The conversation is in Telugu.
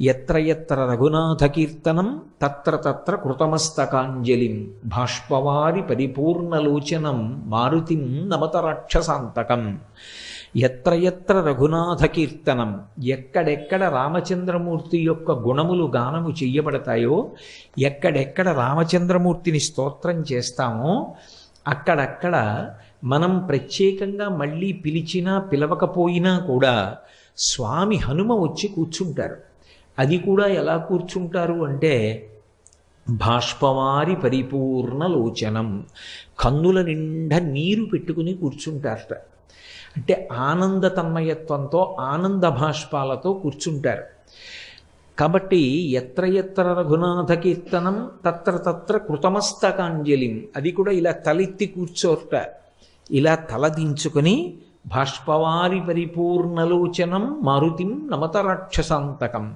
ఎత్ర ఎత్ర రఘునాథకీర్తనం తత్ర తత్ర కృతమస్తకాంజలిం భాష్పవారి పరిపూర్ణలోచనం మారుతిం నమత రాక్షసాంతకం. ఎత్ర ఎత్ర రఘునాథకీర్తనం ఎక్కడెక్కడ రామచంద్రమూర్తి యొక్క గుణములు గానము చెయ్యబడతాయో ఎక్కడెక్కడ రామచంద్రమూర్తిని స్తోత్రం చేస్తామో అక్కడక్కడ మనం ప్రత్యేకంగా మళ్ళీ పిలిచినా పిలవకపోయినా కూడా స్వామి హనుమ వచ్చి కూర్చుంటారు. అది కూడా ఎలా కూర్చుంటారు అంటే భాష్పవారి పరిపూర్ణ లోచనం. కన్నుల నిండా నీరు పెట్టుకుని కూర్చుంటారట. అంటే ఆనంద తన్మయత్వంతో ఆనంద భాష్పాలతో కూర్చుంటారు. కాబట్టి ఎత్ర ఎత్ర రఘునాథ కీర్తనం తత్ర తత్ర కృతమస్తకాంజలిం. అది కూడా ఇలా తలెత్తి కూర్చోట ఇలా తలదించుకొని భాష్పవారి పరిపూర్ణలోచనం మారుతిం నమత రాక్షసాంతకం.